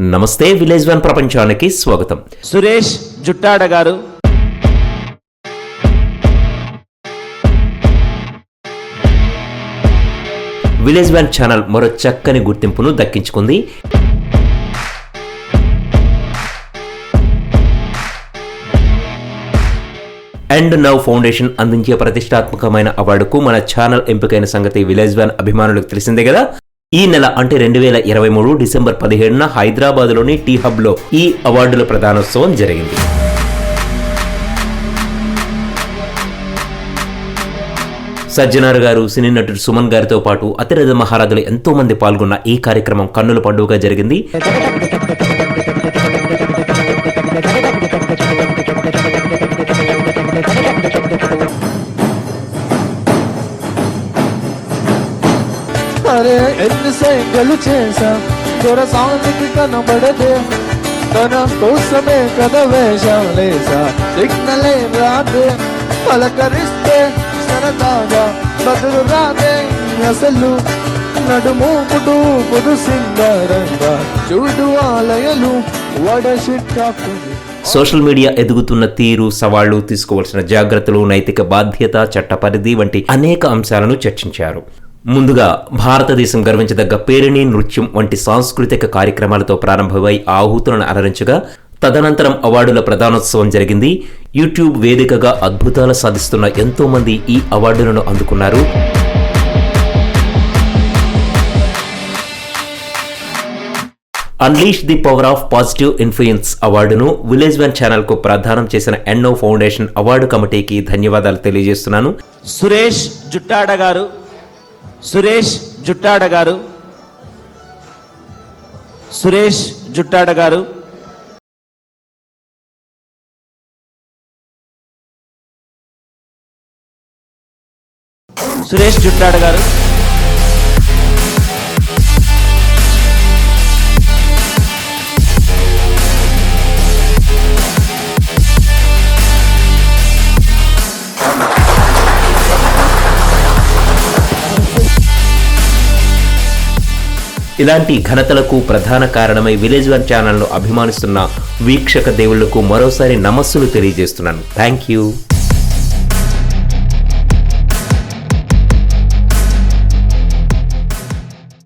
నమస్తే village one ప్రపంచానికి స్వాగతం. సురేష్ జుట్టాడ గారు. విలేజ్ వన్ ఛానల్ మరో చక్కని గుర్తింపును దక్కించుకుంది. అండ్ నవ్ ఫౌండేషన్ అందించే ప్రతిష్టాత్మకమైన అవార్డుకు మన ఛానల్ ఎంపికైన సంగతి విలేజ్ వన్ అభిమానులకు తెలిసిందే కదా? ఈ నెల అంటే రెండు వేల ఇరవై మూడు డిసెంబర్ పదిహేడున హైదరాబాద్లోని టీ హబ్లో ఈ అవార్డుల ప్రదానోత్సవం జరిగింది. సజ్జనార్ గారు సినీ నటుడు సుమన్ గారితో పాటు అతిరథ మహారాజులు ఎంతో మంది పాల్గొన్న ఈ కార్యక్రమం కన్నుల పండుగగా జరిగింది. సరే ఎన్ని సైకిళ్ళు చేసా దొరసానికి కనబడదే. తన కోసమే కథ వేషాలేసా సిగ్నల్ ఏం రాదే పలకరిస్తే సరదాగా బదులు రాదే. అసలు నడుము పుడు పుదు సింగారంగా చూడు ఆలయలు వడసిట్టాకుని సోషల్ మీడియా ఎదుగుతున్న తీరు సవాళ్ళు తీసుకోవాల్సిన జాగ్రత్తలు నైతిక బాధ్యత చట్టపరిధి వంటి అనేక అంశాలను చర్చించారు. ముందుగా భారతదేశం గర్వించదగ్గ పేరిణి నృత్యం వంటి సాంస్కృతిక కార్యక్రమాలతో ప్రారంభమై ఆహుతులను అలరించగా తదనంతరం అవార్డుల ప్రధానోత్సవం జరిగింది. యూట్యూబ్ వేదికగా అద్భుతాలు సాధిస్తున్న ఎంతో మంది ఈ అవార్డులను అందుకున్నారు. Unleash the power of positive influence అవార్డును విలేజ్ వన్ ఛానల్కు ప్రదానం చేసిన ఎన్నో ఫౌండేషన్ అవార్డు కమిటీకి ధన్యవాదాలు తెలియజేస్తున్నాను. సురేష్ జుట్టాడ గారు సురేష్ జుట్టాడ గారు. సురేష్ జుట్టాడ గారు. సురేష్ జుట్టాడ గారు. ఇలాంటి ఘనతలకు ప్రధాన కారణమై విలేజ్ వన్ ఛానల్ను అభిమానిస్తున్న వీక్షక దేవుళ్ళకు మరోసారి నమస్సులు తెలియజేస్తున్నాను. Thank you.